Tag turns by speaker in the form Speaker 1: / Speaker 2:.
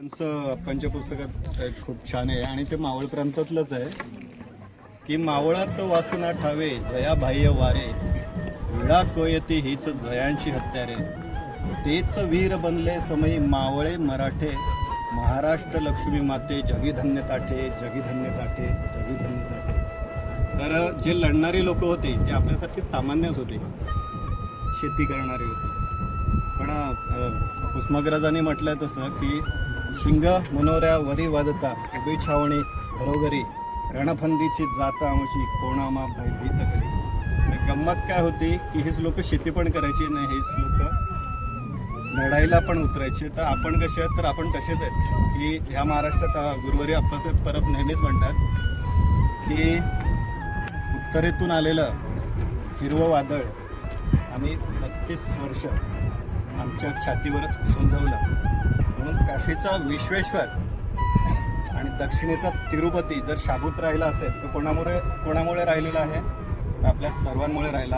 Speaker 1: त्यांचं पंचपुस्तकात खूप छान आहे आणि ते मावळ प्रांतातलंच आहे. की मावळात वासना ठावे जया बाह्य वारे विळा कोयती हीच जयांची हत्यारे. तेच वीर बनले समयी मावळे मराठे महाराष्ट्र लक्ष्मी माते जगीधन्य ताठे जगीधन्य ताठे जगीधन्य ताठे. तर जे लढणारी लोक होते ते आपल्यासारखे सामान्यच होते. शेती करणारे होते. पण अ, कुसुमाग्रजांनी म्हटलं तसं की शिंग मनोऱ्या वरी वादता उभी छावणी घरोघरी रणफंदीची जाता आमची कोणामा भय भीत करी तर गंमत काय होती की हेच लोक शेती पण करायची नाही हेच लोक लढाईला पण उतरायचे. तर आपण कसे आहेत? तर आपण तसेच आहेत. की ह्या महाराष्ट्रात गुरुवारी अप्पासाहेब परब नेहमीच म्हणतात की उत्तरेतून आलेलं हिरवं वादळ आम्ही बत्तीस वर्ष आमच्या छातीवर समजवलं म्हणून काशीचा विश्वेश्वर आणि दक्षिणेचा तिरुपती जर शाबूत राहिला असेल तर कोणामुळे कोणामुळे राहिलेला आहे? तर आपल्या सर्वांमुळे राहिला